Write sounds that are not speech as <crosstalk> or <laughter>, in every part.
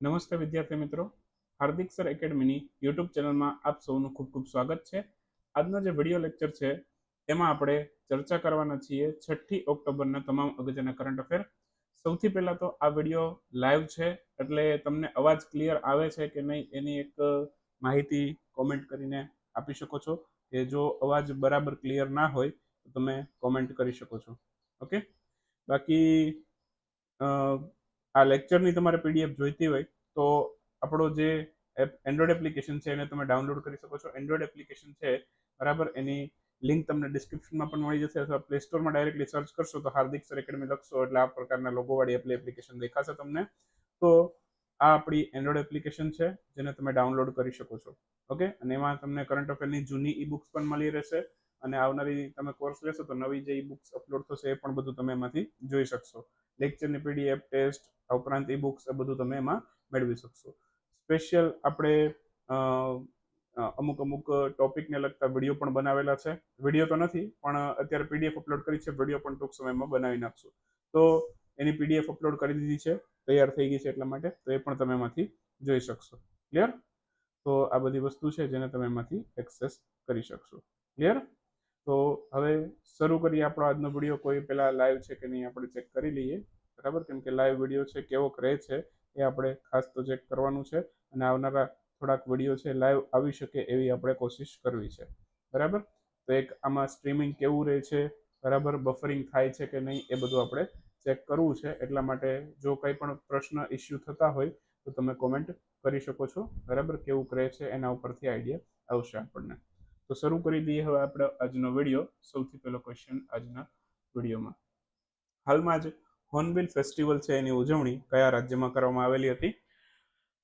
નમસ્તે વિદ્યાર્થી મિત્રો. હાર્દિક સર એકેડમીની યુટ્યુબ ચેનલમાં આપ સૌનું ખૂબ ખૂબ સ્વાગત છે. આજનો જે વીડિયો લેક્ચર છે એમાં આપણે ચર્ચા કરવાના છીએ છઠ્ઠી ઓક્ટોબરના તમામ અગત્યના કરંટ અફેર સૌથી પહેલાં તો આ વીડિયો લાઈવ છે, એટલે તમને અવાજ ક્લિયર આવે છે કે નહીં એની એક માહિતી કોમેન્ટ કરીને આપી શકો છો. કે જો અવાજ બરાબર ક્લિયર ના હોય, તો તમે કોમેન્ટ કરી શકો છો. ઓકે બાકી આ લેક્ચરની તમારે પીડીએફ જોઈતી હોય, તો આપણો જે એન્ડ્રોઈડ એપ્લિકેશન છે એને તમે ડાઉનલોડ કરી શકો છો. એન્ડ્રોઈડ એપ્લિકેશન છે, બરાબર? એની લિંક તમને ડિસ્ક્રિપ્શનમાં પણ મળી જશે, અથવા પ્લે સ્ટોરમાં ડાયરેક્ટલી સર્ચ કરશો, તો હાર્દિક સર એકેડમી લખશો, એટલે આ પ્રકારના લોગોવાળી એપ્લી એપ્લિકેશન દેખાશે તમને. તો આ આપણી એન્ડ્રોઈડ એપ્લિકેશન છે, જેને તમે ડાઉનલોડ કરી શકો છો. ઓકે અને એમાં તમને કરંટ અફેરની જૂની ઈ બુક્સ પણ મળી રહેશે, અને આવનારી તમે કોર્સ લેશો, તો નવી જે ઈ બુક્સ અપલોડ થશે, એ પણ બધું તમે એમાંથી જોઈ શકશો. લેક્ચરની પીડીએફ ટેસ્ટ આ ઉપરાંત ઈ બુક્સ એ બધું તમે એમાં મેળવી શકશો. સ્પેશિયલ આપણે અમુક અમુક ટોપિકને લગતા વીડિયો પણ બનાવેલા છે. વીડિયો તો નથી, પણ અત્યારે પીડીએફ અપલોડ કરી છે વીડિયો પણ ટૂંક સમયમાં બનાવી નાખશું. તો એની પીડીએફ અપલોડ કરી દીધી છે, તૈયાર થઈ ગઈ છે એટલા માટે, તો એ પણ તમે એમાંથી જોઈ શકશો. ક્લિયર તો આ બધી વસ્તુ છે જેને તમે એમાંથી એક્સેસ કરી શકશો. ક્લિયર તો હવે શરૂ કરીએ આપણો આજનો વીડિયો કોઈ પહેલાં લાઈવ છે કે નહીં, આપણે ચેક કરી લઈએ. બરાબર? કેમ કે લાઈવ વીડિયો છે કેવો રહે છે, એ આપણે ખાસ તો ચેક કરવાનું છે અને આવનારા થોડાક વીડિયો છે લાઈવ આવી શકે એવી આપણે કોશિશ કરવી છે. બરાબર? તો એક આમાં સ્ટ્રીમિંગ કેવું રહે છે, બરાબર? બફરિંગ થાય છે કે નહીં, એ બધું આપણે ચેક કરવું છે. એટલા માટે જો કંઈ પણ પ્રશ્ન ઇસ્યુ થતા હોય, તો તમે કોમેન્ટ કરી શકો છો. બરાબર? કેવું રહે છે, એના ઉપરથી આઈડિયા આવશે આપણને. તો શરૂ કરી દઈએ હવે આપણે આજનો વીડિયો સૌથી પહેલો ક્વેશ્ચન આજના વિડીયોમાં હાલમાં જ હોર્નબિલ ફેસ્ટિવલ છે એની ઉજવણી કયા રાજ્યમાં કરવામાં આવેલી હતી?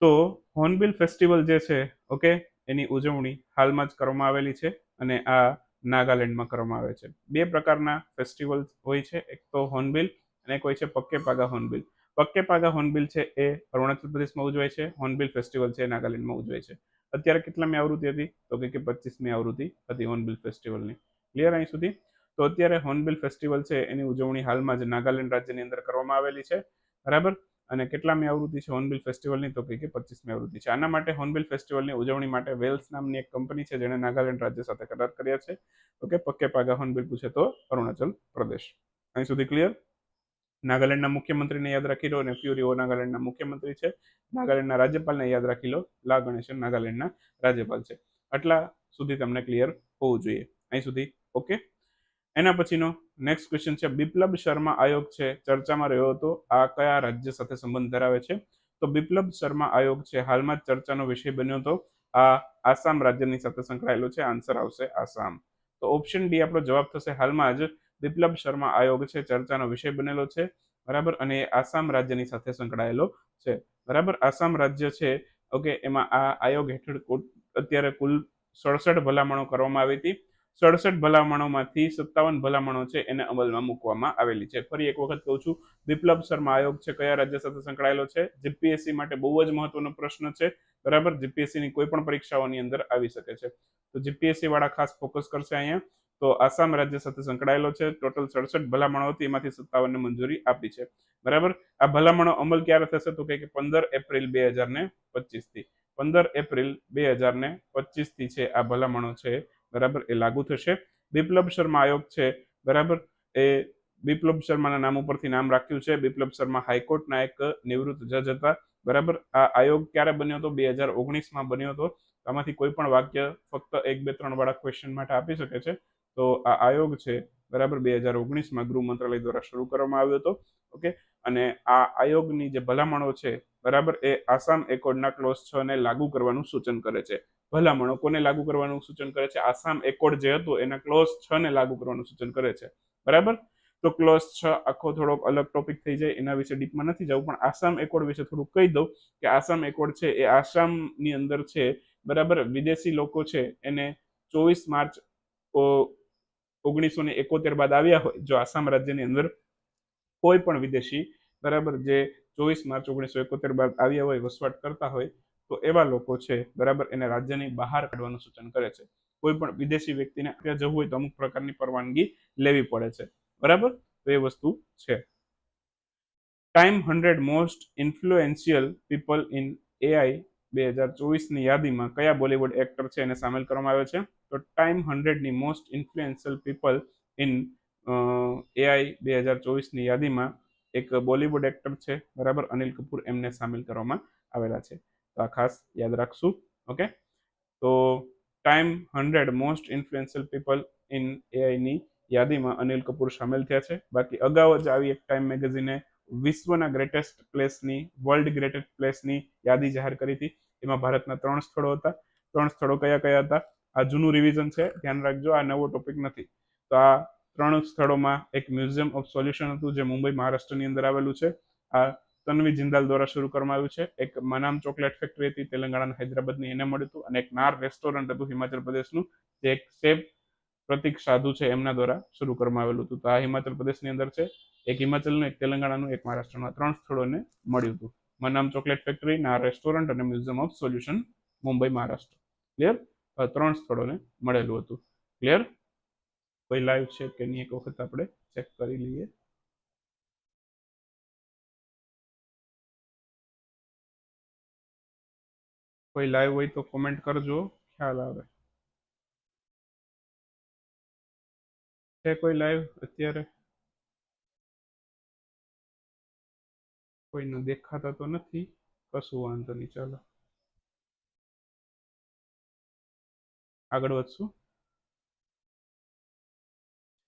તો હોર્નબિલ ફેસ્ટિવલ જે છે, ઓકે, એની ઉજવણી હાલમાં જ કરવામાં આવેલી છે અને આ નાગાલેન્ડમાં કરવામાં આવે છે. બે પ્રકારના ફેસ્ટિવલ હોય છે, એક તો હોર્નબિલ અને એક હોય છે પક્કે પાગા હોર્નબિલ. પક્કે પાગા હોર્નબિલ છે એ અરુણાચલ પ્રદેશમાં ઉજવાય છે, હોર્નબિલ ફેસ્ટિવલ છે નાગાલેન્ડમાં ઉજવાય છે. અત્યારે કેટલામી આવૃત્તિ હતી? તો કે પચીસમી આવૃત્તિ હતી હોર્નબિલ ફેસ્ટિવલની. ક્લિયર? અહીં સુધી? તો અત્યારે હોર્નબિલ ફેસ્ટિવલ છે, એની ઉજવણી હાલમાં જ નાગાલેન્ડ રાજ્યની અંદર કરવામાં આવેલી છે. બરાબર? અને કેટલામી આવૃત્તિ છે હોર્નબિલ ફેસ્ટિવલની? તો કે પચીસમી આવૃત્તિ છે. આના માટે હોર્નબિલ ફેસ્ટિવલની ઉજવણી માટે વેલ્સ નામની એક કંપની છે, જેણે નાગાલેન્ડ રાજ્ય સાથે કરાર કર્યા છે. ઓકે પક્કે પાગા હોર્નબિલ પૂછે તો અરુણાચલ પ્રદેશ. અહીં સુધી ક્લિયર નાગાલેન્ડના મુખ્યમંત્રીને યાદ રાખી લો અને ફ્યુરીઓ નાગાલેન્ડના મુખ્યમંત્રી છે. નાગાલેન્ડના રાજ્યપાલને યાદ રાખી લો. લા ગણેશન નાગાલેન્ડના રાજ્યપાલ છે. આટલા સુધી તમને ક્લિયર હોવું જોઈએ. અહીં સુધી ઓકે એના પછીનો નેક્સ્ટ ક્વેશ્ચન છે, બિપ્લબ શર્મા આયોગ છે, ચર્ચામાં રહ્યો હતો, આ કયા રાજ્ય સાથે સંબંધ ધરાવે છે? તો બિપ્લબ શર્મા આયોગ છે, હાલમાં જ ચર્ચાનો વિષય બન્યો હતો, આ આસામ રાજ્યની સાથે સંકળાયેલો છે આન્સર આવશે આસામ. તો ઓપ્શન ડી આપણો જવાબ થશે, હાલમાં જ બિપ્લબ શર્મા આયોગ છે, ચર્ચાનો વિષય બનેલો છે, બરાબર? અને એ આસામ રાજ્યની સાથે સંકળાયેલો છે, બરાબર? આસામ રાજ્ય છે ઓકે એમાં આ આયોગ હેઠળ અત્યારે કુલ સડસઠ ભલામણો કરવામાં આવી હતી. સડસઠ ભલામણોમાંથી સત્તાવન ભલામણો છે એને અમલમાં મૂકવામાં આવેલી છે. ફરી એક વખત કહું છું વિપ્લબ શર્મા આયોગ છે, કયા રાજ્ય સાથે સંકળાયેલો છે? જીપીએસસી માટે બહુ જ મહત્વનો પ્રશ્ન છે. બરાબર? જીપીએસસીની કોઈ પણ પરીક્ષાઓની અંદર આવી શકે છે. તો જીપીએસસી વાળા ખાસ ફોકસ કરશે અહીંયા. તો આસામ રાજ્ય સાથે સંકળાયેલો છે. ટોટલ સડસઠ ભલામણો હતી એમાંથી સત્તાવનને મંજૂરી આપી છે. બરાબર? આ ભલામણો અમલ ક્યારે થશે તો કે પંદર એપ્રિલ બે હજાર ને પચીસથી પંદર એપ્રિલ બે હજાર ને પચીસથી છે આ ભલામણો છે બરાબર? એ લાગુ થશે. બિપ્લબ શર્મા આયોગ છે, બરાબર? એ બિપ્લબ શર્માના નામ ઉપરથી નામ રાખ્યું છે. બિપ્લબ શર્મા હાઈકોર્ટના એક નિવૃત્ત જજ હતા, બરાબર? આ આયોગ ક્યારે બન્યો હતો? બે હજાર ઓગણીસમાં બન્યો હતો. આમાંથી કોઈ પણ વાક્ય ફક્ત એક, બે, ત્રણ વાળા ક્વેશ્ચન માટે આપી શકે છે. તો આ આયોગ છે, બરાબર? બે હજાર ઓગણીસમાં ગૃહ મંત્રાલય દ્વારા શરૂ કરવામાં આવ્યો હતો. ઓકે? અને આ આયોગની જે ભલામણો છે, બરાબર? એ આસામ એકોર્ડના ક્લોઝ છ ને લાગુ કરવાનું સૂચન કરે છે. ભલામણો કોને લાગુ કરવાનું સૂચન કરે છે? આસામ એકોર્ડ જે હતો, એના ક્લોઝ છ ને લાગુ કરવાનું સૂચન કરે છે. બરાબર? તો ક્લોઝ છ આખો થોડોક અલગ ટોપિક થઈ જાય, એના વિશે ડીપમાં નથી જવું, પણ આસામ એકોર્ડ વિશે થોડુંક કહી દઉં કે આસામ એકોર્ડ છે, એ આસામની અંદર છે. બરાબર? વિદેશી લોકો છે, એને ચોવીસ માર્ચ ઓગણીસો ને એકોતેર બાદ આવ્યા હોય, જો આસામ રાજ્યની અંદર કોઈ પણ વિદેશી, બરાબર? જે ચોવીસ માર્ચ ઓગણીસો એકોતેર બાદ આવ્યા હોય, વસવાટ કરતા હોય તો એવા લોકો છે, બરાબર, એને રાજ્યની બહાર કાઢવાનું સૂચન કરે છે. કોઈ પણ વિદેશી વ્યક્તિને ત્યાં જવું હોય તો અમુક પ્રકારની પરવાનગી લેવી પડે છે. બરાબર? તો એ વસ્તુ છે. Time hundred most influential people in AI બે હજાર ચોવીસની યાદીમાં કયા બોલિવૂડ એક્ટર છે એને સામેલ કરવામાં આવ્યો છે? તો Time હંડ્રેડની most influential people in AI બે હજાર ચોવીસની યાદીમાં એક બોલિવૂડ એક્ટર છે, બરાબર, અનિલ કપૂર એમને સામેલ કરવામાં આવેલા છે. તો આ ખાસ યાદ રાખશું, ઓકે? તો Time hundred most influential people in એઆઈની યાદીમાં અનિલ કપૂર સામેલ થયા છે. બાકી અગાઉ જ આવી એક ટાઈમ મેગેઝિને વિશ્વના ગ્રેટેસ્ટ પ્લેસની, વર્લ્ડ ગ્રેટેસ્ટ પ્લેસની યાદી જાહેર કરી હતી. એમાં ભારતના ત્રણ સ્થળો હતા. ત્રણ સ્થળો કયા કયા હતા? આ જૂનું રિવિઝન છે. ધ્યાન રાખજો, આ નવો ટોપિક નથી. તો આ ત્રણ સ્થળોમાં એક મ્યુઝિયમ ઓફ સોલ્યુશન હતું, જે મુંબઈ, મહારાષ્ટ્રની અંદર આવેલું છે. આ તન્વી જિંદાલ દ્વારા શરૂ કરવામાં આવ્યું છે. એક મનામ ચોકલેટ ફેક્ટરી હતી, તેલંગાણાના હૈદરાબાદની એને મળ્યું હતું અને એક નાર રેસ્ટોરન્ટ હતું હિમાચલ પ્રદેશનું, જે એક સેફ પ્રતિક સાધુ છે એમના દ્વારા શરૂ કરવામાં આવેલું હતું. તો આ હિમાચલ પ્રદેશની અંદર છે. એક હિમાચલનું, એક તેલંગાણાનું, એક મહારાષ્ટ્રનું ત્રણ સ્થળોને મળ્યું હતું. મનામ ચોકલેટ ફેક્ટરી ના રેસ્ટોરન્ટ અને museum of solution, Mumbai, Maharashtra. Clear ત્રણ સ્થળોને મળેલું હતું. ક્લિયર કોઈ લાઈવ છે કે નહીં, એક વખત આપણે ચેક કરી લઈએ. કોઈ લાઈવ હોય તો કોમેન્ટ કરજો, ખ્યાલ આવે. છે કોઈ લાઈવ અત્યારે? કોઈનું દેખાતા તો નથી? કશું વાંધો નહીં, ચાલો. આગળ વધશું.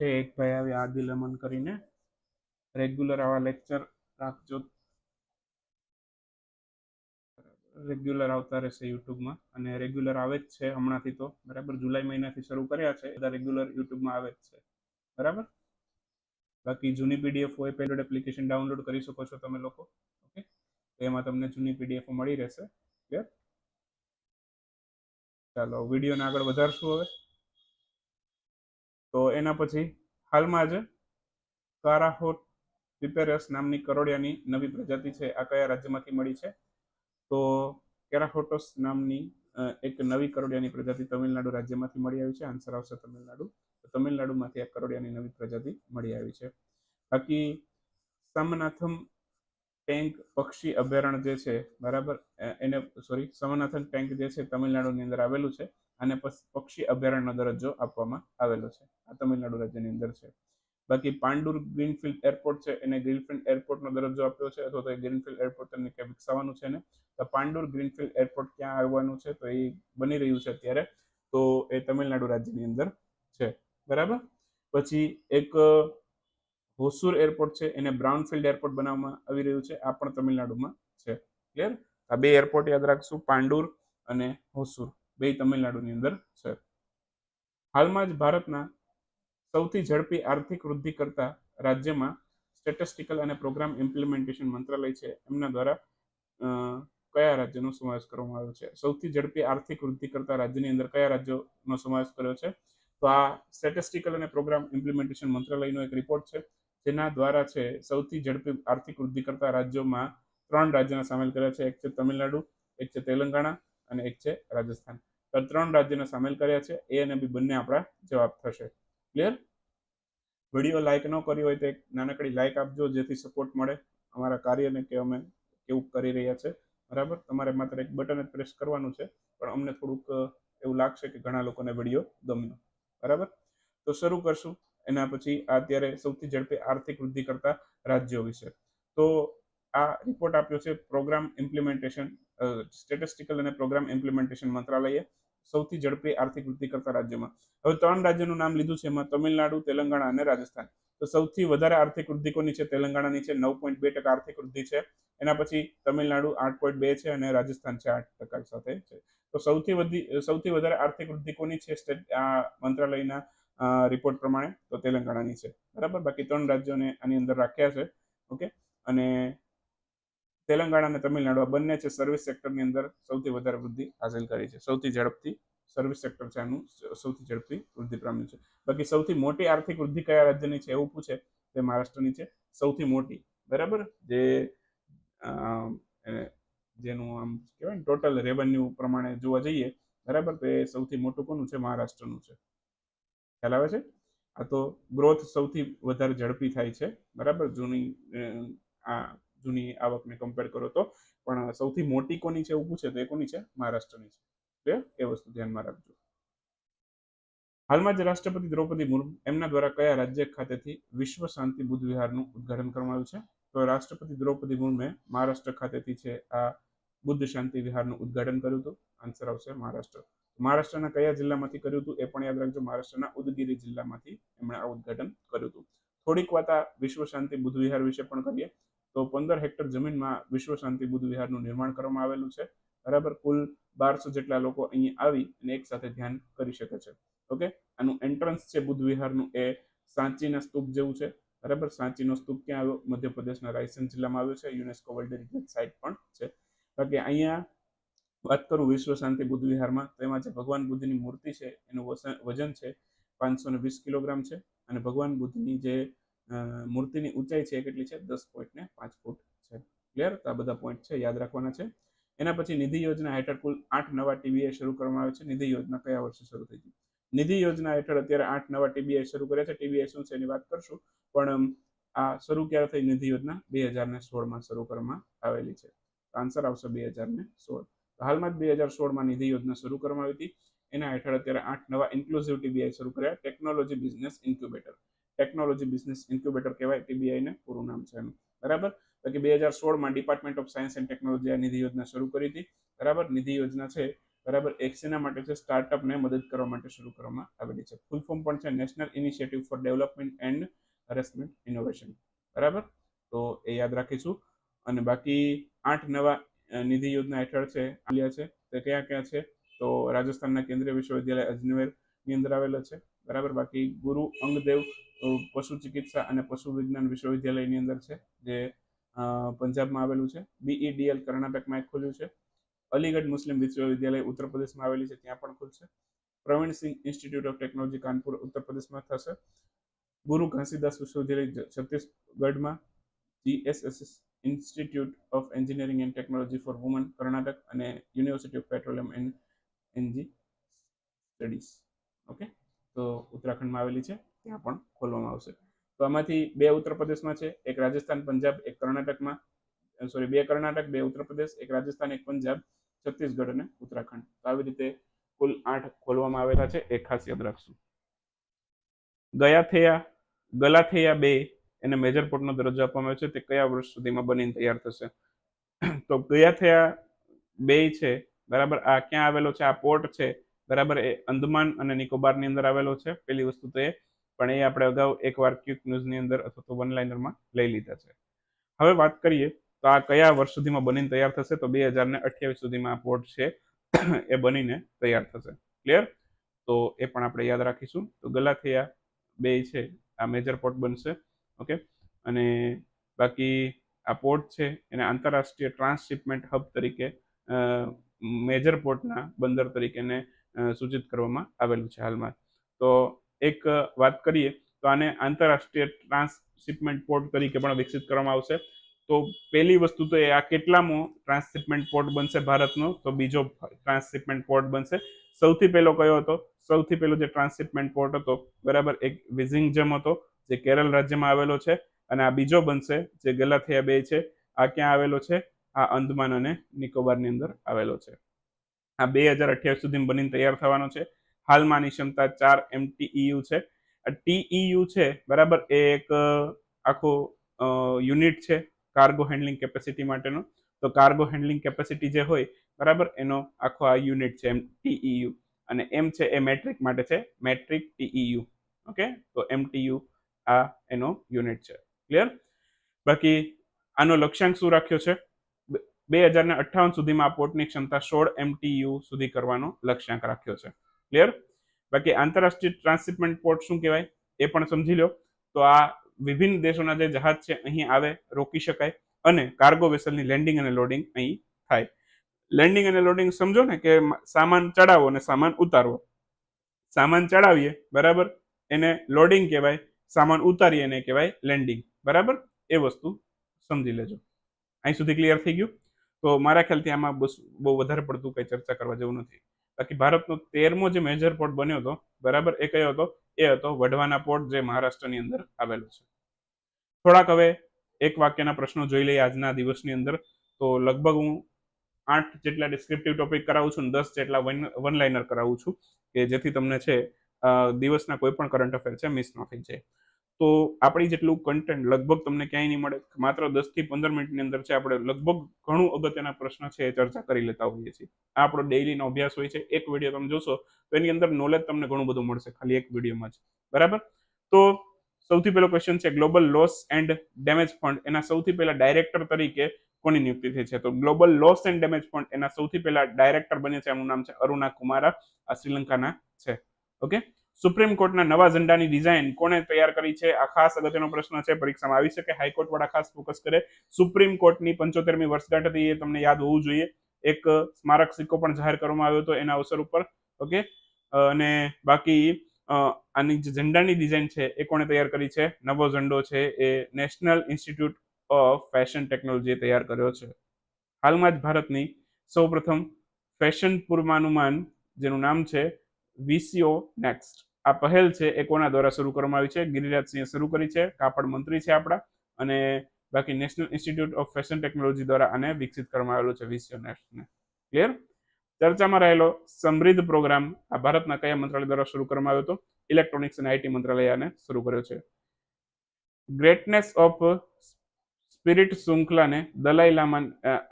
છે એક ભાઈ આવી આદિલ અમન કરીને. રેગ્યુલર આવા લેક્ચર રાખજો. રેગ્યુલર આવતા રહેશે યુટ્યુબમાં અને રેગ્યુલર આવે જ છે હમણાંથી તો. બરાબર? જુલાઈ મહિનાથી શરૂ કર્યા છે, બધા રેગ્યુલર યુટ્યુબમાં આવે જ છે. બરાબર? બાકી જૂની પીડીએફ હોય, પેલોડ એપ્લિકેશન ડાઉનલોડ કરી શકો છો તમે લોકો. ઓકે? તો એમાં તમને જૂની પીડીએફ મળી રહેશે. ક્લિયર? ચાલો, વિડીયોને આગળ વધારશું હવે. તો એના પછી હાલમાં જ કારાહોટ પીપેરસ નામની કરોડિયાની નવી પ્રજાતિ છે. આ કયા રાજ્યમાંથી મળી છે? તો કેરાહોટોસ નામની એક નવી કરોડિયાની પ્રજાતિ તમિલનાડુ રાજ્યમાંથી મળી આવી છે. આન્સર આવશે તમિલનાડુ. તો તમિલનાડુમાંથી એક કરોડિયાની નવી પ્રજાતિ મળી આવી છે. બાકી સમનાથમ ટેન્ક પક્ષી અભયારણ્ય જે છે, બરાબર? એને સોરી સમનાથન ટેન્ક જે છે, તમિલનાડુની અંદર આવેલું છે. અને પક્ષી અભયારણ્યનો દરજ્જો આપવામાં આવેલો છે. આ તમિલનાડુ રાજ્યની અંદર છે. બાકી પાંડુર ગ્રીનફિલ્ડ એરપોર્ટ છે, એને ગ્રીનફિલ્ડ એરપોર્ટનો દરજ્જો આપ્યો છે, અથવા તો એ ગ્રીનફિલ્ડ એરપોર્ટ તમને ક્યાં વિકસાવવાનું છે ને તો પાંડુર ગ્રીનફિલ્ડ એરપોર્ટ ક્યાં આવવાનું છે, તો એ બની રહ્યું છે અત્યારે. તો એ તમિલનાડુ રાજ્યની અંદર છે. બરાબર? પછી એક હોસુર એરપોર્ટ છે, એને બ્રાઉનફિલ્ડ એરપોર્ટ બનાવવામાં આવી રહ્યું છે, આ પણ તમિલનાડુમાં છે. ક્લિયર? આ બે એરપોર્ટ યાદ રાખશું, પાંડુર અને હોસુર. બે તમિલનાડુની અંદર છે. હાલમાં જ ભારતના સૌથી ઝડપી આર્થિક વૃદ્ધિ કરતા રાજ્યમાં સ્ટેટિસ્ટિકલ અને પ્રોગ્રામ ઇમ્પ્લિમેન્ટેશન મંત્રાલય છે. એમના દ્વારા કયા રાજ્યનો સમાવેશ કરવામાં આવ્યો છે? સૌથી ઝડપી આર્થિક વૃદ્ધિ કરતા રાજ્યની અંદર કયા રાજ્યોનો સમાવેશ કર્યો છે? તો આ સ્ટેટિસ્ટિકલ અને પ્રોગ્રામ ઇમ્પ્લિમેન્ટેશન મંત્રાલયનો એક રિપોર્ટ છે, જેના દ્વારા છે, સૌથી ઝડપી આર્થિક વૃદ્ધિ કરતા રાજ્યોમાં ત્રણ રાજ્યના સામેલ કર્યા છે. એક છે તમિલનાડુ, એક છે તેલંગાણા અને એક છે રાજસ્થાન. ત્રણ રાજ્યને સામેલ કર્યા છે. એ અને બી બંને આપણા જવાબ થશે. ક્લિયર વીડિયો લાઇક ન કર્યો હોય તો એક નાનકડી લાઇક આપજો, જેથી સપોર્ટ મળે અમારા કાર્યને કે અમે કેવું કરી રહ્યા છે. બરાબર? તમારે માત્ર એક બટન જ પ્રેસ કરવાનું છે, પણ અમને થોડુંક એવું લાગશે કે ઘણા લોકોને વીડિયો ગમ્યો. બરાબર? તો શરૂ કરશું. એના પછી અત્યારે સૌથી ઝડપી આર્થિક વૃદ્ધિ કરતા રાજ્યો વિશે. તો આ રિપોર્ટ આપ્યો છે પ્રોગ્રામ ઇમ્પ્લિમેન્ટેશન સ્ટેટિસ્ટિકલ અને પ્રોગ્રામ ઇમ્પ્લિમેન્ટેશન મંત્રાલયે. સૌથી ઝડપી આર્થિક વૃદ્ધિ કરતા રાજ્યમાં. હવે ત્રણ રાજ્યનું નામ લીધું છે, એમાં તમિલનાડુ, તેલંગાણા અને રાજસ્થાન. તો સૌથી વધારે આર્થિક વૃદ્ધિ કોની છે? તેલંગાણાની છે, નવ પોઈન્ટ બે ટકા આર્થિક વૃદ્ધિ છે. એના પછી તમિલનાડુ આઠ પોઈન્ટ બે છે અને રાજસ્થાન છે આઠ ટકા સાથે છે. તો સૌથી વધી, સૌથી વધારે આર્થિક વૃદ્ધિ કોની છે? સ્ટેટ, આ મંત્રાલયના રિપોર્ટ પ્રમાણે તો તેલંગાણાની છે. બરાબર? બાકી ત્રણ રાજ્યોને આની અંદર રાખ્યા છે. ઓકે? અને તેલંગાણા અને તમિલનાડુ આ બંને છે સર્વિસ સેક્ટરની અંદર સૌથી વધારે વૃદ્ધિ હાંસલ કરી છે. સૌથી ઝડપથી સર્વિસ સેક્ટર છે આનું સૌથી ઝડપી વૃદ્ધિ પામ્યું છે. બાકી સૌથી મોટી આર્થિક વૃદ્ધિ કયા રાજ્યની છે એવું પૂછે તે મહારાષ્ટ્રની છે. સૌથી મોટી, બરાબર? જે જેનું આમ કહેવાય ને ટોટલ રેવન્યુ પ્રમાણે જોવા જઈએ, બરાબર? તો એ સૌથી મોટું કોનું છે? મહારાષ્ટ્રનું છે. ખ્યાલ આવે છે? આ તો ગ્રોથ સૌથી વધારે ઝડપી થાય છે, બરાબર? જૂની આ જૂની આવકને કમ્પેર કરો તો, પણ સૌથી મોટી કોની છે એવું પૂછે તો એ કોની છે? મહારાષ્ટ્રની છે? એ વસ્તુ ધ્યાનમાં રાખજો. હાલમાં જ રાષ્ટ્રપતિ દ્રૌપદી મુર્મુ, એમના દ્વારા કયા રાજ્ય ખાતેથી વિશ્વ શાંતિ બુદ્ધ વિહારનું ઉદઘાટન કરવામાં આવ્યું છે? તો રાષ્ટ્રપતિ દ્રૌપદી મુર્મુએ મહારાષ્ટ્ર ખાતેથી છે, આ બુદ્ધ શાંતિ વિહારનું ઉદ્ઘાટન કર્યું હતું. આન્સર આવશે મહારાષ્ટ્ર. મહારાષ્ટ્રના કયા જિલ્લામાંથી કર્યું હતું એ પણ યાદ રાખજો. મહારાષ્ટ્રના ઉદગીરી જિલ્લામાંથી એમણે આ ઉદ્ઘાટન કર્યું હતું. થોડીક વાત આ વિશ્વ શાંતિ બુદ્ધ વિહાર વિશે પણ કરીએ. તો પંદર હેક્ટર જમીનમાં વિશ્વ શાંતિ બુદ્ધ વિહારનું નિર્માણ કરવામાં આવેલું છે. બરાબર, કુલ બારસો જેટલા લોકો અહીં આવી અને એક સાથે ધ્યાન કરી શકે છે. ઓકે? આનું એન્ટ્રન્સ છે બુદ્ધ વિહારનું એ સાંચીના સ્તૂપ જેવું છે. બરાબર? સાંચીનો સ્તૂપ ક્યાં આવ્યો? મધ્યપ્રદેશના રાયસેન જિલ્લામાં આવ્યો છે. યુનેસ્કો વર્લ્ડ હેરિટેજ સાઇટ પણ છે. બાકી અહીંયા વાત કરું વિશ્વ શાંતિ બુદ્ધ વિહારમાં, તો એમાં જે ભગવાન બુદ્ધની મૂર્તિ છે, એનું વજન છે પાંચસો ને વીસ કિલોગ્રામ છે. અને ભગવાન બુદ્ધની જે મૂર્તિની ઊંચાઈ છે કેટલી છે? દસ પોઈન્ટ ને પાંચ ફૂટ છે. ક્લિયર તો આ બધા પોઈન્ટ છે, યાદ રાખવાના છે. એના પછી નિધિ યોજના હેઠળ કુલ આઠ નવા ટીબીએ શરૂ કરવામાં આવે છે. નિધિ યોજના કયા વર્ષે શરૂ થઈ હતી નિધિ યોજના હેઠળ અત્યારે આઠ નવા ટીબીઆઈ શરૂ કર્યા છે. ટીબીએ શું છે એની વાત કરશું. પણ આ શરૂ ક્યારે થઈ? નિધિ યોજના બે હજાર ને સોળમાં શરૂ કરવામાં આવેલી છે. આન્સર આવશે બે હજાર ને સોળ. હાલમાં જ બે હજાર સોળમાં નિધિ યોજના શરૂ કરવામાં આવી હતી. એના હેઠળ અત્યારે આઠ નવા ઇન્ક્લુઝિવ ટીબીઆઈ શરૂ કર્યા. Technology business incubator technology business incubator કહેવાય ટીબીઆઈને પૂરું નામ છે એનું. બરાબર? બાકી બે હજાર સોળમાં department of science and technology આ નિધિ યોજના શરૂ કરી હતી. બરાબર? નિધિ યોજના છે. બરાબર? એક માટે છે સ્ટાર્ટઅપને મદદ કરવા માટે શરૂ કરવામાં આવેલી છે. ફૂલ ફોર્મ પણ છે national initiative for development and harassment innovation બરાબર? તો એ યાદ રાખીશું. અને બાકી આઠ નવા નિધિ યોજના હેઠળ છે, આલ્યા છે. તે કયા કયા છે? તો રાજસ્થાનના કેન્દ્રીય વિશ્વવિદ્યાલય અજમેરની અંદર આવેલો છે. બરાબર? બાકી ગુરુ અંગદેવ પશુ ચિકિત્સા અને પશુ વિજ્ઞાન વિશ્વવિદ્યાલયની અંદર છે, જે પંજાબમાં આવેલું છે. બીઈડીએલ કર્ણાટકમાં એક ખુલ્યું છે. અલીગઢ મુસ્લિમ વિશ્વવિદ્યાલય ઉત્તર પ્રદેશમાં આવેલી છે, ત્યાં પણ ખુલશે Pravin Singh institute of technology Kanpur Uttar પ્રદેશમાં થશે. ગુરુ ઘાસીદાસ વિશ્વવિદ્યાલય છત્તીસગઢમાં GSSS institute of engineering and technology for women, Karnataka અને university of petroleum and energy studies. Okay? તો ઉત્તરાખંડમાં આવેલી છે. ત્યાં પણ ખોલવામાં આવશે. તો આમાંથી બે ઉત્તર પ્રદેશમાં છે, એક રાજસ્થાન, પંજાબ, એક કર્ણાટકમાં સોરી બે કર્ણાટક, બે ઉત્તર પ્રદેશ એક રાજસ્થાન, એક પંજાબ, છત્તીસગઢ અને ઉત્તરાખંડ. તો આવી રીતે કુલ આઠ ખોલવામાં આવેલા છે. એ ખાસ યાદ રાખશું. ગયાથેયા, ગલાથેયા બે એને મેજર પોર્ટનો દરજ્જો આપવામાં આવ્યો છે. તે કયા વર્ષ સુધીમાં બનીને તૈયાર થશે? <clears throat> તો ગયા થયા બે છે, બરાબર, આ ક્યાં આવેલો છે? આ પોર્ટ છે, બરાબર, એ અંદમાન અને નિકોબારની અંદર આવેલો છે. પેલી વસ્તુ તો એ પણ એ આપણે અગાઉ એકવાર ક્યુક ન્યૂઝની અંદર અથવા તો વન લાઇનરમાં લઈ લીધા છે. હવે વાત કરીએ તો આ કયા વર્ષ સુધીમાં બનીને તૈયાર થશે? તો બે હજાર ને અઠ્યાવીસ સુધીમાં આ પોર્ટ છે, એ બનીને તૈયાર થશે. ક્લિયર તો એ પણ આપણે યાદ રાખીશું. તો ગલાથિયા બે છે, આ મેજર પોર્ટ બનશે. ઓકે અને બાકી આ પોર્ટ છે, એને આંતરરાષ્ટ્રીય ટ્રાન્સશિપમેન્ટ હબ તરીકે મેજર પોર્ટના બંદર તરીકેને સૂચિત કરવામાં આવેલું છે હાલમાં. તો એક વાત કરીએ, તો આને આંતરરાષ્ટ્રીય ટ્રાન્સશિપમેન્ટ પોર્ટ તરીકે પણ વિકસિત કરવામાં આવશે. તો પહેલી વસ્તુ તો એ આ કેટલામો ટ્રાન્સશિપમેન્ટ પોર્ટ બનશે ભારતનો? તો બીજો ટ્રાન્સશિપમેન્ટ પોર્ટ બનશે. સૌથી પહેલો કયો હતો? સૌથી પહેલો જે ટ્રાન્સશિપમેન્ટ પોર્ટ હતો, બરાબર, એક વિઝિંગજમ હતો, જે કેરળ રાજ્યમાં આવેલો છે. અને આ બીજો બનશે, જે ગલાથિયા બે છે, આ ક્યાં આવેલો છે? આ અંદમાન અને નિકોબારની અંદર આવેલો છે. આ બે હજાર અઠ્યાવીસ સુધીમાં બનીને તૈયાર થવાનો છે. હાલમાં આની ક્ષમતા ચાર એમટીઈયુ છે. આ ટીઈયુ છે, બરાબર, એ એક આખો યુનિટ છે કાર્ગો હેન્ડલિંગ કેપેસિટી માટેનો. તો કાર્ગો હેન્ડલિંગ કેપેસિટી જે હોય, બરાબર, એનો આખો આ યુનિટ છે એમ ટીઈયુ અને એમ છે એ મેટ્રિક માટે છે મેટ્રિક ટીઈયુ ઓકે તો એમ ટીયુ આ એનો યુનિટ છે. ક્લિયર બાકી આનો લક્ષ્યાંક શું રાખ્યો છે? બે હજાર ને અઠ્ઠાવન સુધીમાં આ પોર્ટની ક્ષમતા સોળ એમટીયુ સુધી કરવાનો લક્ષ્યાંક રાખ્યો છે. ક્લિયર બાકી આંતરરાષ્ટ્રીય ટ્રાન્સશિપમેન્ટ પોર્ટ શું કહેવાય? એ પણ સમજી લો. તો આ વિભિન્ન દેશોના જે જહાજ છે, અહીં આવે, રોકી શકાય અને કાર્ગો વેસલની લેન્ડિંગ અને લોડિંગ અહીં થાય. લેન્ડિંગ અને લોડિંગ સમજો ને કે સામાન ચડાવો અને સામાન ઉતારવો. સામાન ચડાવીએ, બરાબર? એને લોડિંગ કહેવાય, સામાન ઉતારીએ એને કહેવાય લેન્ડિંગ બરાબર? એ વસ્તુ સમજી લેજો. અહીં સુધી ક્લિયર થઈ ગયું? તો મારા ખ્યાલથી આમાં બસ બહુ વધારે પડતું કંઈ ચર્ચા કરવા જેવું નથી. બાકી ભારતનો તેરમો જે મેજર પોર્ટ બન્યો હતો, બરાબર એ કયો હતો? એ હતો વઢવાના પોર્ટ જે મહારાષ્ટ્રની અંદર આવેલો છે. થોડાક હવે એક વાક્યના પ્રશ્નો જોઈ લઈએ આજના દિવસની અંદર. તો લગભગ હું આઠ જેટલા ડિસ્ક્રિપ્ટિવ ટોપિક કરાવું છું દસ જેટલા વન વન લાઇનર કરાવું છું કે જેથી તમને છે દિવસના કોઈ પણ કરંટ અફેર છે મિસ ન થઈ જાય. તો આપણી જેટલું કન્ટેન્ટ લગભગ તમને ક્યાંય નહીં મળે. માત્ર દસથી પંદર મિનિટની અંદર છે, આપણે લગભગ ઘણું અગત્યના પ્રશ્ન છે એ ચર્ચા કરી લેતા હોઈએ છીએ. આ આપણો ડેઇલીનો અભ્યાસ હોય છે, એક વીડિયો તમે જોશો, તો એની અંદર નોલેજ તમને ઘણું બધું મળશે, ખાલી એક વિડીયોમાં જ. બરાબર? તો સૌથી પહેલો ક્વેશ્ચન છે global loss and damage fund એના સૌથી પહેલા ડાયરેક્ટર તરીકે કોની નિયુક્તિ થઈ છે? તો global loss and damage fund એના સૌથી પહેલા ડાયરેક્ટર બને છે એનું નામ છે અરુણા કુમારા, આ શ્રીલંકાના છે. ઓકે? સુપ્રીમ કોર્ટના નવા ઝંડાની ડિઝાઇન કોણે તૈયાર કરી છે? આ ખાસ અગત્યનો પ્રશ્ન છે. પરીક્ષામાં આવી શકે. હાઈકોર્ટ વાળા ખાસ ફોકસ કરે. સુપ્રીમ કોર્ટની પંચોતેરમી વર્ષગાંઠ હતી એ તમને યાદ હોવું જોઈએ. એક સ્મારક સિક્કો પણ જાહેર કરવામાં આવ્યો હતો એના અવસર ઉપર. ઓકે? અને બાકી આની જે ઝંડાની ડિઝાઇન છે એ કોણે તૈયાર કરી છે? નવો ઝંડો છે એ નેશનલ ઇન્સ્ટિટ્યૂટ ઓફ ફેશન ટેકનોલોજીએ તૈયાર કર્યો છે. હાલમાં જ ભારતની સૌપ્રથમ ફેશન પૂર્વાનુમાન જેનું નામ છે વીસીઓ નેક્સ્ટ આ પહેલ છે એ કોના દ્વારા શરૂ કરવામાં આવી છે? ગિરિરાજસિંહે શરૂ કરી છે, કાપડ મંત્રી છે આપણા, અને બાકી national institute of fashion technology દ્વારા આને વિકસિત કરવામાં આવેલો છે, વીસીઓ નેક્સ્ટને ક્લિયર ચર્ચામાં રહેલો સમૃદ્ધ પ્રોગ્રામ આ ભારતના કયા મંત્રાલય દ્વારા શરૂ કરવામાં આવ્યો હતો? ઇલેક્ટ્રોનિક્સ અને આઈટી મંત્રાલય આને શરૂ કર્યો છે. ગ્રેટનેસ ઓફ સ્પિરિટ શૃંખલાને દલાઈ લામા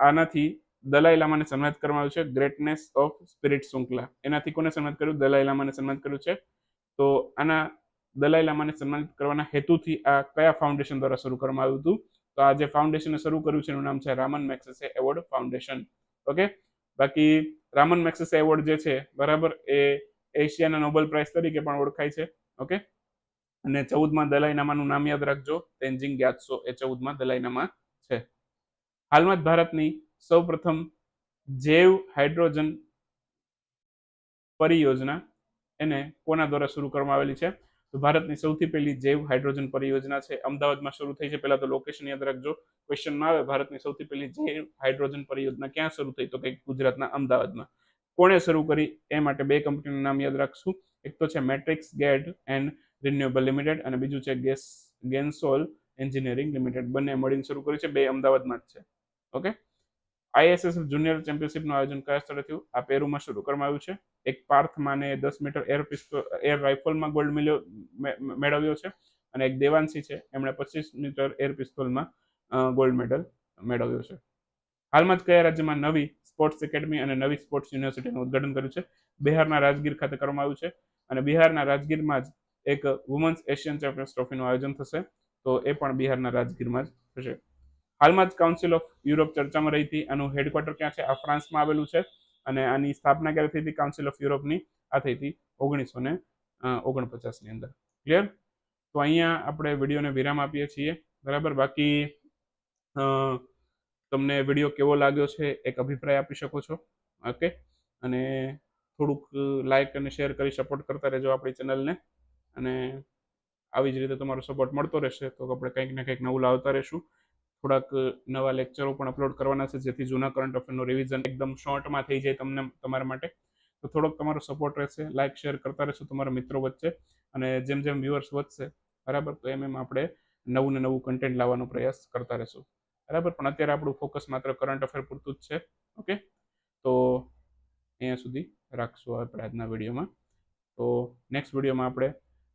આનાથી દલાઈ લામાને સન્માનિત કરવામાં આવ્યું છે. ગ્રેટનેસ ઓફ સ્પિરિટ શૃંખલા એનાથી કોને સન્માનિત કર્યું? દલાઈ લામાને સન્માનિત કર્યું છે. તો આના દલાઈ લામાને સન્માનિત કરવાના હેતુથી આ કયા ફાઉન્ડેશન દ્વારા શરૂ કરવામાં આવ્યું હતું? તો આ જે ફાઉન્ડેશને શરૂ કર્યું છે, એનું નામ છે Ramon Magsaysay award foundation okay બાકી રામન મેક્સેસે એવોર્ડ જે છે, બરાબર, એ એશિયાના નોબેલ પ્રાઇઝ તરીકે પણ ઓળખાય છે. ઓકે અને ચૌદમાં દલાઈનામાનું નામ યાદ રાખજો. તેન્જિંગ ગ્યાત્સો એ ચૌદમાં દલાઈનામા છે. હાલમાં જ ભારતની સૌપ્રથમ જૈવ હાઇડ્રોજન પરિયોજના એને કોના દ્વારા શરૂ કરવામાં આવેલી છે? તો ભારતની સૌથી પહેલી જૈવ હાઇડ્રોજન પરિયોજના છે. અમદાવાદમાં શરૂ થઈ છે. પહેલા તો લોકેશન યાદ રાખજો. ક્વેશ્ચનમાં આવે, ભારતની સૌથી પહેલી જૈવ હાઇડ્રોજન પરિયોજના ક્યાં શરૂ થઈ? તો કે ગુજરાતના અમદાવાદમાં. કોણે શરૂ કરી? એ માટે બે કંપનીનું નામ યાદ રાખશું. એક તો છે Matrix gas and renewable limited અને બીજું છે ગેસ, ગેન્સોલ એન્જિનિયરિંગ લિમિટેડ. બંને મળીને શરૂ કર્યું છે. બે અમદાવાદમાં જ છે. ઓકે? આઈએસએસએફ જુનિયર ચેમ્પિયનશિપનું આયોજન કયા સ્થળે થયું? આ પેરુમાં શરૂ કરવામાં આવ્યું છે? એક પાર્થ માને દસ મીટર એર પિસ્તોલ એર રાઇફલમાં ગોલ્ડ મેળવ્યો મેળવ્યો છે. અને એક દેવાંશી છે, એમણે પચીસ મીટર એર પિસ્તોલમાં ગોલ્ડ મેડલ મેળવ્યો છે. હાલમાં જ કયા રાજ્યમાં નવી સ્પોર્ટ્સ એકેડમી અને નવી સ્પોર્ટ્સ યુનિવર્સિટીનું ઉદ્ઘાટન કર્યું છે? બિહારના રાજગીર ખાતે કરવામાં આવ્યું છે. અને બિહારના રાજગીરમાં જ એક વુમન્સ એશિયન ચેમ્પિયન્સ ટ્રોફીનું આયોજન થશે. તો એ પણ બિહારના રાજગીરમાં જ થશે. હાલમાં જ કાઉન્સિલ ઓફ યુરોપ ચર્ચામાં રહી હતી. આનું હેડક્વાર્ટર ક્યાં છે? આ ફ્રાન્સમાં આવેલું છે. અને આની સ્થાપના ક્યારે થઈ હતી? કાઉન્સિલ ઓફ યુરોપની આ થઈ હતી ઓગણીસો ને ઓગણપચાસની અંદર. ક્લિયર તો અહીંયા આપણે વિડીયોને વિરામ આપીએ છીએ. બરાબર? બાકી તમને વીડિયો કેવો લાગ્યો છે એક અભિપ્રાય આપી શકો છો. ઓકે? અને થોડુંક લાઇક અને શેર કરી સપોર્ટ કરતા રહેજો આપણી ચેનલને. અને આવી જ રીતે તમારો સપોર્ટ મળતો રહેશે તો આપણે કંઈક ને કંઈક નવું લાવતા રહીશું. થોડાક નવા લેક્ચરો પણ અપલોડ કરવાના છે, જેથી જૂના કરંટ અફેરનું રિવિઝન એકદમ શોર્ટમાં થઈ જાય તમને તમારા માટે. તો થોડોક તમારો સપોર્ટ રહેશે લાઇક શેર કરતા રહેશો તમારા મિત્રો વચ્ચે. અને જેમ જેમ વ્યુઅર્સ વધશે, બરાબર, તો એમ એમ આપણે નવું ને નવું કન્ટેન્ટ લાવવાનો પ્રયાસ કરતા રહેશું. બરાબર, પણ અત્યારે આપણું ફોકસ માત્ર કરંટ અફેર પૂરતું જ છે. ઓકે તો અહીંયા સુધી રાખશું આપણે આજના વિડીયોમાં તો નેક્સ્ટ વિડીયોમાં આપણે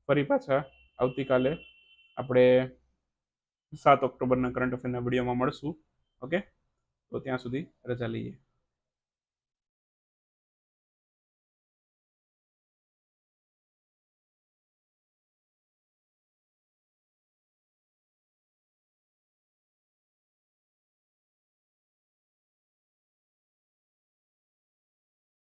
ફરી પાછા આવતીકાલે આપણે સાત ઓક્ટોબરના કરંટ અફેરના વિડીયોમાં મળશું. ઓકે તો ત્યાં સુધી રજા લઈએ.